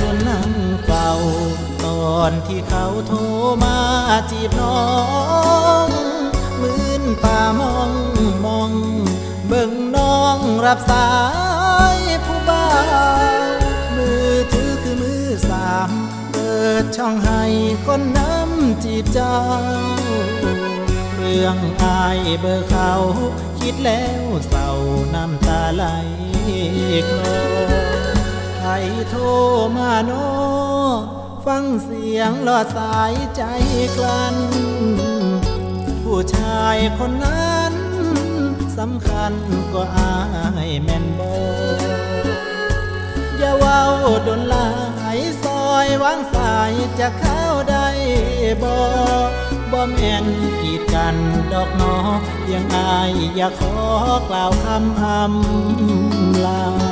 ทนนั่งเฝ้าตอนที่เขาโทรมาจีบน้องมืนตามองมอง เบิ่งน้องรับสายผู้บ่าวมือถือคือมือสาม เปิดช่องให้คนน้ำจีบเจ้า เรื่องอายเบอร์เขา คิดแล้วเศร้าน้ำตาไหลคลอ โทรมาโน ฟังเสียงหลอดสายใจกลั้น ผู้ชายคนนั้นสำคัญกว่าอายแม่นบออย่าว้าดนลายซอยวางสายจะเข้าได้บ่บ่แม่นกีดกันดอกนอยังอายอย่าขอกล่าวคำอำลา